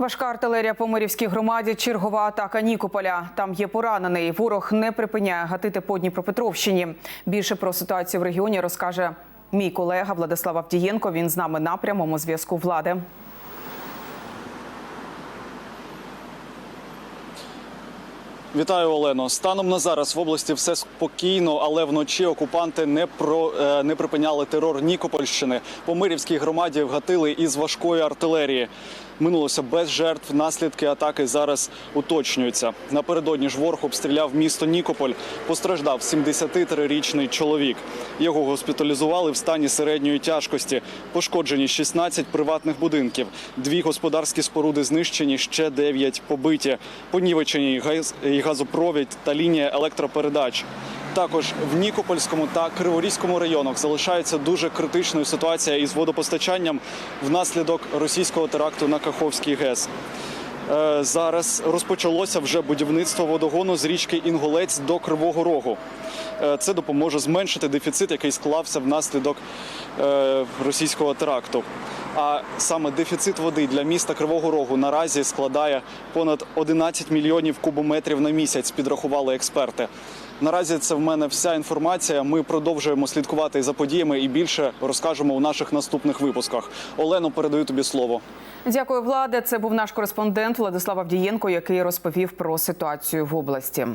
Важка артилерія по Мирівській громаді, чергова атака Нікополя. Там є поранений. Ворог не припиняє гатити по Дніпропетровщині. Більше про ситуацію в регіоні розкаже мій колега Владислав Авдієнко. Він з нами на прямому зв'язку влади. Вітаю, Олено. Станом на зараз в області все спокійно, але вночі окупанти не про е, не припиняли терор Нікопольщини. По Мирівській громаді вгатили із важкої артилерії. Минулося без жертв. Наслідки атаки зараз уточнюються. Напередодні ж ворог обстріляв місто Нікополь. Постраждав 73-річний чоловік. Його госпіталізували в стані середньої тяжкості. Пошкоджені 16 приватних будинків. Дві господарські споруди знищені, ще 9 побиті. Понівечені і і газопровід та лінія електропередач. Також в Нікопольському та Криворізькому районах залишається дуже критичною ситуація із водопостачанням внаслідок російського теракту на Каховський ГЕС. Е, Зараз розпочалося вже будівництво водогону з річки Інголець до Кривого Рогу. Е, Це допоможе зменшити дефіцит, який склався внаслідок е, російського теракту. А саме дефіцит води для міста Кривого Рогу наразі складає понад 11 мільйонів кубометрів на місяць, підрахували експерти. Наразі це в мене вся інформація. Ми продовжуємо слідкувати за подіями і більше розкажемо у наших наступних випусках. Олено, передаю тобі слово. Дякую, влади. Це був наш кореспондент Владислав Авдієнко, який розповів про ситуацію в області.